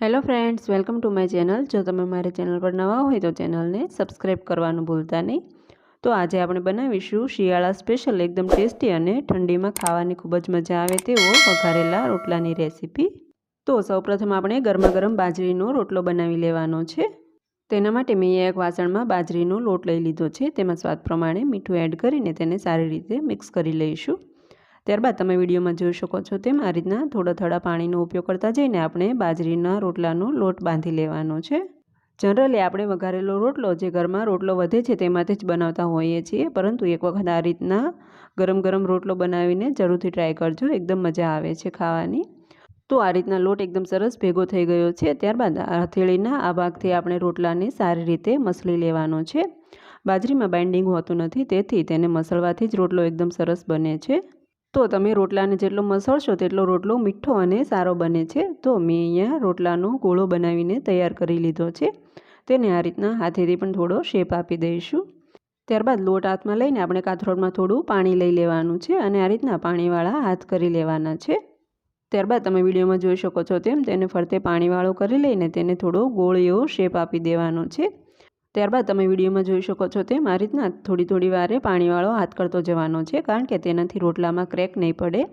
Hello friends, welcome to my channel. જો તમે મારી ચેનલ પર નવા હોય તો ચેનલને સબસ્ક્રાઈબ કરવાનું ભૂલતા નહીં. તો આજે આપણે બનાવીશું શિયાળા સ્પેશિયલ, એકદમ ટેસ્ટી અને ઠંડીમાં ખાવાની ખૂબ જ મજા આવે તેવો વઘારેલા રોટલાની રેસીપી. તો સૌપ્રથમ આપણે ગરમા ગરમ બાજરીનો રોટલો બનાવી લેવાનો છે. તેના માટે મેં એક વાસણમાં બાજરીનો લોટ લઈ લીધો છે. તેમાં સ્વાદ પ્રમાણે મીઠું એડ કરીને તેને સારી રીતે મિક્સ કરી લઈશું. ત્યારબાદ તમે વિડીયોમાં જોઈ શકો છો તેમ આ રીતના થોડા થોડા પાણીનો ઉપયોગ કરતા જઈને આપણે બાજરીના રોટલાનો લોટ બાંધી લેવાનો છે. જનરલી આપણે વઘારેલો રોટલો જે ઘરમાં રોટલો વધે છે તેમાંથી જ બનાવતા હોઈએ છીએ, પરંતુ એક વખત આ રીતના ગરમ ગરમ રોટલો બનાવીને જરૂરથી ટ્રાય કરજો, એકદમ મજા આવે છે ખાવાની. તો આ રીતના લોટ એકદમ સરસ ભેગો થઈ ગયો છે, ત્યારબાદ હથેળીના આ ભાગથી આપણે રોટલાને સારી રીતે મસળી લેવાનો છે. બાજરીમાં બાઇન્ડિંગ હોતું નથી, તેથી તેને મસળવાથી જ રોટલો એકદમ સરસ બને છે. તો તમે રોટલાને જેટલો મસળશો તેટલો રોટલો મીઠો અને સારો બને છે. તો મેં અહીંયા રોટલાનો ગોળો બનાવીને તૈયાર કરી લીધો છે. તેને આ રીતના હાથેથી પણ થોડો શેપ આપી દઈશું. ત્યારબાદ લોટ હાથમાં લઈને આપણે કાથરોડમાં થોડું પાણી લઈ લેવાનું છે અને આ રીતના પાણીવાળા હાથ કરી લેવાના છે. ત્યારબાદ તમે વિડીયોમાં જોઈ શકો છો તેમ તેને ફરતે પાણીવાળો કરી લઈને તેને થોડો ગોળ એવો શેપ આપી દેવાનો છે. ત્યારબાદ તમે વિડીયોમાં જોઈ શકો છો તેમ આ રીતના થોડી થોડી વારે પાણીવાળો હાથ કરતો જવાનો છે, કારણ કે તેનાથી રોટલામાં ક્રેક નહીં પડે.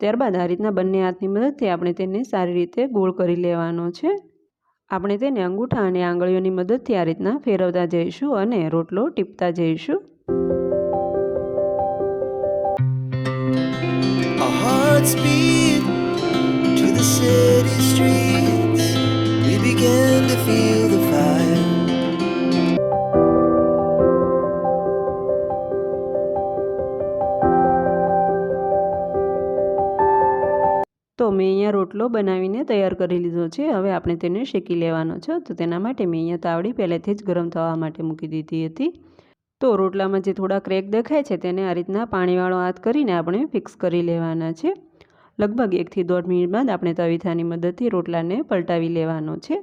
ત્યારબાદ આ રીતના બંને હાથની મદદથી આપણે તેને સારી રીતે ગોળ કરી લેવાનો છે. આપણે તેને અંગૂઠા અને આંગળીઓની મદદથી આ રીતના ફેરવતા જઈશું અને રોટલો ટીપતા જઈશું. Speed to the city streets. We began to feel રોટલો બનાવીને તૈયાર કરી લીધો છે. હવે આપણે તેને શેકી લેવાનો છે. તો તેના માટે મેં અહીંયા તાવડી પહેલેથી જ ગરમ થવા માટે મૂકી દીધી હતી. તો રોટલામાં જે થોડા ક્રેક દેખાય છે તેને આ રીતના પાણીવાળો હાથ કરીને આપણે ફિક્સ કરી લેવાના છે. લગભગ એકથી દોઢ મિનિટ બાદ આપણે તવીથાની મદદથી રોટલાને પલટાવી લેવાનો છે.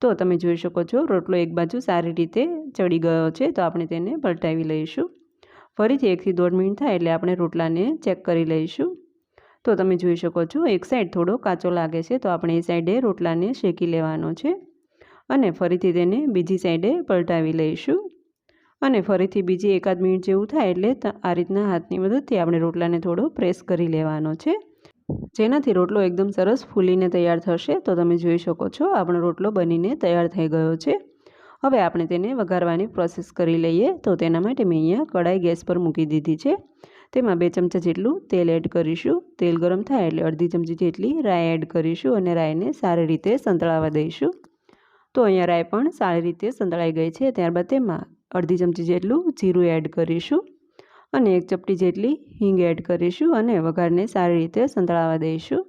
તો તમે જોઈ શકો છો, રોટલો એક બાજુ સારી રીતે ચડી ગયો છે. તો આપણે તેને પલટાવી લઈશું. ફરીથી એકથી દોઢ મિનિટ થાય એટલે આપણે રોટલાને ચેક કરી લઈશું. તો તમે જોઈ શકો છો, એક સાઈડ થોડો કાચો લાગે છે, તો આપણે એ સાઈડે રોટલાને શેકી લેવાનો છે. અને ફરીથી તેને બીજી સાઈડે પલટાવી લઈશું. અને ફરીથી બીજી એકાદ મિનિટ જેવું થાય એટલે આ રીતના હાથની મદદથી આપણે રોટલાને થોડો પ્રેસ કરી લેવાનો છે. જેનાથી રોટલો એકદમ સરસ ફૂલીને તૈયાર થશે, તો તમે જોઈ શકો છો, આપણો રોટલો બનીને તૈયાર થઈ ગયો છે. હવે આપણે તેને વઘારવાની પ્રોસેસ કરી લઈએ, તો તેના માટે મેં અહીંયા કડાઈ ગેસ પર મૂકી દીધી છે. તેમાં બે ચમચા જેટલું તેલ એડ કરીશું. તેલ ગરમ થાય એટલે અડધી ચમચી જેટલી રાય એડ કરીશું અને રાઈને સારી રીતે સંતળાવા દઈશું. તો અહીંયા રાય પણ સારી રીતે સંતળાઈ ગઈ છે. ત્યારબાદ તેમાં અડધી ચમચી જેટલું જીરું એડ કરીશું અને એક ચપટી જેટલી હિંગ એડ કરીશું અને વઘારને સારી રીતે સંતળાવા દઈશું.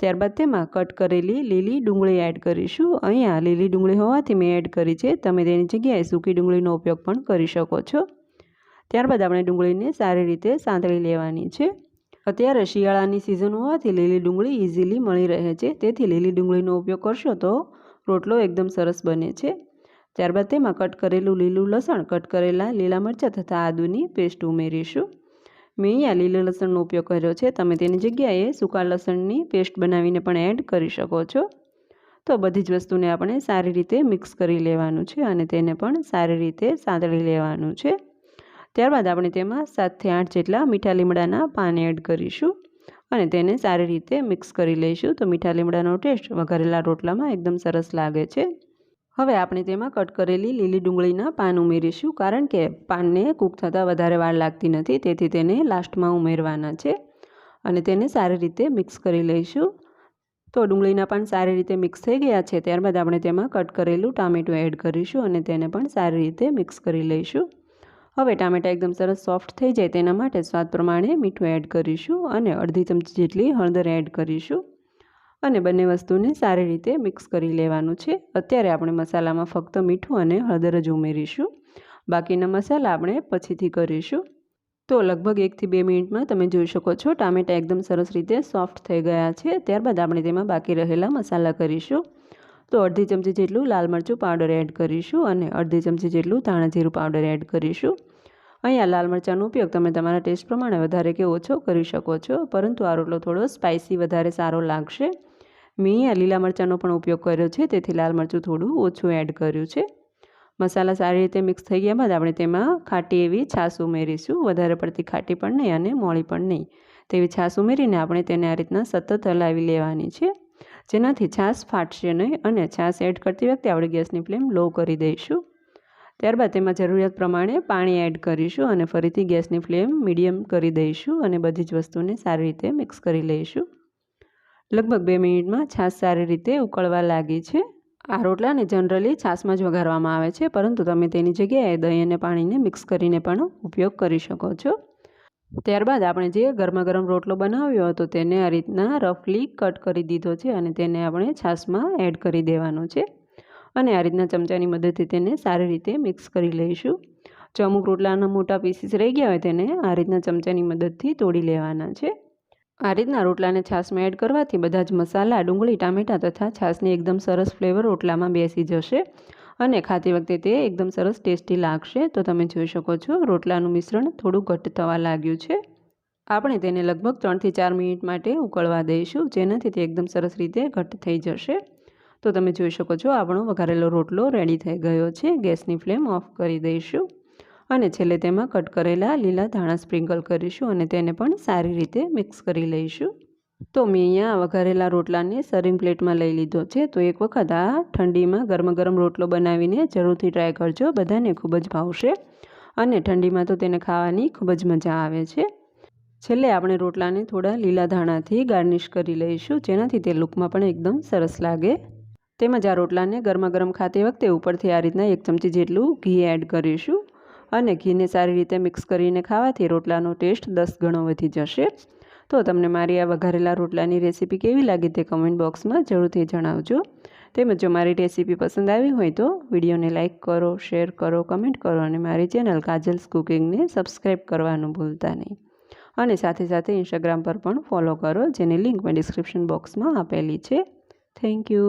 ત્યારબાદ તેમાં કટ કરેલી લીલી ડુંગળી એડ કરીશું. અહીંયા લીલી ડુંગળી હોવાથી મેં એડ કરી છે. તમે તેની જગ્યાએ સૂકી ડુંગળીનો ઉપયોગ પણ કરી શકો છો. ત્યારબાદ આપણે ડુંગળીને સારી રીતે સાંતળી લેવાની છે. અત્યારે શિયાળાની સિઝન હોવાથી લીલી ડુંગળી ઇઝીલી મળી રહે છે. તેથી લીલી ડુંગળીનો ઉપયોગ કરશો તો રોટલો એકદમ સરસ બને છે. ત્યારબાદ તેમાં કટ કરેલું લીલું લસણ, કટ કરેલા લીલા મરચાં તથા આદુની પેસ્ટ ઉમેરીશું. મેં અહીંયા લીલા લસણનો ઉપયોગ કર્યો છે. તમે તેની જગ્યાએ સૂકા લસણની પેસ્ટ બનાવીને પણ એડ કરી શકો છો. તો બધી જ વસ્તુને આપણે સારી રીતે મિક્સ કરી લેવાનું છે અને તેને પણ સારી રીતે સાંતળી લેવાનું છે. ત્યારબાદ આપણે તેમાં સાતથી આઠ જેટલા મીઠા લીમડાના પાન એડ કરીશું અને તેને સારી રીતે મિક્સ કરી લઈશું. તો મીઠા લીમડાનો ટેસ્ટ વઘારેલા રોટલામાં એકદમ સરસ લાગે છે. હવે આપણે તેમાં કટ કરેલી લીલી ડુંગળીના પાન ઉમેરીશું કારણ કે પાનને કૂક થતાં વધારે વાર લાગતી નથી, તેથી તેને લાસ્ટમાં ઉમેરવાના છે અને તેને સારી રીતે મિક્સ કરી લઈશું. તો ડુંગળીના પાન સારી રીતે મિક્સ થઈ ગયા છે, ત્યારબાદ આપણે તેમાં કટ કરેલું ટામેટું એડ કરીશું અને તેને પણ સારી રીતે મિક્સ કરી લઈશું. હવે ટામેટાં એકદમ સરસ સોફ્ટ થઈ જાય તેના માટે સ્વાદ પ્રમાણે મીઠું એડ કરીશું અને અડધી ચમચી જેટલી હળદર એડ કરીશું. અને બંને વસ્તુને સારી રીતે મિક્સ કરી લેવાનું છે. અત્યારે આપણે મસાલામાં ફક્ત મીઠું અને હળદર જ ઉમેરીશું. બાકીના મસાલા આપણે પછીથી કરીશું. તો લગભગ એકથી બે મિનિટમાં તમે જોઈ શકો છો ટામેટાં એકદમ સરસ રીતે સોફ્ટ થઈ ગયા છે. ત્યારબાદ આપણે તેમાં બાકી રહેલા મસાલા કરીશું. તો અડધી ચમચી જેટલું લાલ મરચું પાવડર એડ કરીશું અને અડધી ચમચી જેટલું ધાણા જીરું પાવડર એડ કરીશું. અહીંયા લાલ મરચાંનો ઉપયોગ તમે તમારા ટેસ્ટ પ્રમાણે વધારે કે ઓછો કરી શકો છો, પરંતુ આ રોટલો થોડો સ્પાઇસી વધારે સારો લાગશે. મેં અહીંયા લીલા મરચાંનો પણ ઉપયોગ કર્યો છે, તેથી લાલ મરચું થોડું ઓછું એડ કર્યું છે. મસાલા સારી રીતે મિક્સ થઈ ગયા બાદ આપણે તેમાં ખાટી એવી છાશ ઉમેરીશું, વધારે પડતી ખાટી પણ નહીં અને મોળી પણ નહીં. તેવી છાશ ઉમેરીને આપણે તેને આ રીતના સતત હલાવી લેવાની છે. જેનાથી છાશ ફાટશે નહીં અને છાશ એડ કરતી વખતે આપણે ગેસની ફ્લેમ લો કરી દઈશું. ત્યારબાદ તેમાં જરૂરિયાત પ્રમાણે પાણી એડ કરીશું અને ફરીથી ગેસની ફ્લેમ મીડિયમ કરી દઈશું અને બધી જ વસ્તુને સારી રીતે મિક્સ કરી લઈશું. લગભગ બે મિનિટમાં છાશ સારી રીતે ઉકળવા લાગી છે. આ રોટલાને જનરલી છાશમાં જ વઘારવામાં આવે છે, પરંતુ તમે તેની જગ્યાએ દહીં અને પાણીને મિક્સ કરીને પણ ઉપયોગ કરી શકો છો. ત્યારબાદ આપણે જે ગરમા ગરમ રોટલો બનાવ્યો હતો તેને આ રીતના રફલી કટ કરી દીધો છે અને તેને આપણે છાશમાં એડ કરી દેવાનો છે. અને આ રીતના ચમચાની મદદથી તેને સારી રીતે મિક્સ કરી લઈશું. જો અમુક રોટલાના મોટા પીસીસ રહી ગયા હોય તેને આ રીતના ચમચાની મદદથી તોડી લેવાના છે. આ રીતના રોટલાને છાશમાં એડ કરવાથી બધા જ મસાલા, ડુંગળી, ટામેટાં તથા છાશની એકદમ સરસ ફ્લેવર રોટલામાં બેસી જશે. અને ખાતી વખતે તે એકદમ સરસ ટેસ્ટી લાગશે. તો તમે જોઈ શકો છો, રોટલાનું મિશ્રણ થોડું ઘટ્ટ થવા લાગ્યું છે. આપણે તેને લગભગ ત્રણથી ચાર મિનિટ માટે ઉકળવા દઈશું, જેનાથી તે એકદમ સરસ રીતે ઘટ્ટ થઈ જશે. તો તમે જોઈ શકો છો, આપણો વઘારેલો રોટલો રેડી થઈ ગયો છે. ગેસની ફ્લેમ ઓફ કરી દઈશું. અને છેલ્લે તેમાં કટ કરેલા લીલા ધાણા સ્પ્રિંકલ કરીશું અને તેને પણ સારી રીતે મિક્સ કરી લઈશું. તો મેં અહીંયા વઘારેલા રોટલાને સર્વિંગ પ્લેટમાં લઈ લીધો છે. તો એક વખત આ ઠંડીમાં ગરમ ગરમ રોટલો બનાવીને જરૂરથી ટ્રાય કરજો. બધાને ખૂબ જ ભાવશે અને ઠંડીમાં તો તેને ખાવાની ખૂબ જ મજા આવે છે. છેલ્લે આપણે રોટલાને થોડા લીલા ધાણાથી ગાર્નિશ કરી લઈશું, જેનાથી તે લુકમાં પણ એકદમ સરસ લાગે. તેમજ આ રોટલાને ગરમા ગરમ ખાતી વખતે ઉપરથી આ રીતના એક ચમચી જેટલું ઘી એડ કરીશું. અને ઘીને સારી રીતે મિક્સ કરીને ખાવાથી રોટલાનો ટેસ્ટ દસ ગણો વધી જશે. તો તમને મારી આ વઘારેલા રોટલાની રેસીપી કેવી લાગી તે કમેન્ટ બોક્સમાં જરૂરથી જણાવજો. તેમજ જો મારી રેસીપી પસંદ આવી હોય તો વિડીયોને લાઇક કરો શેર કરો કમેન્ટ કરો અને મારી ચેનલ કાજલ્સ કુકિંગને સબસ્ક્રાઈબ કરવાનું ભૂલતા નહીં. અને સાથે સાથે ઇન્સ્ટાગ્રામ પર પણ ફોલો કરો, જેની લિંક મેં ડિસ્ક્રિપ્શન બોક્સમાં આપેલી છે. Thank you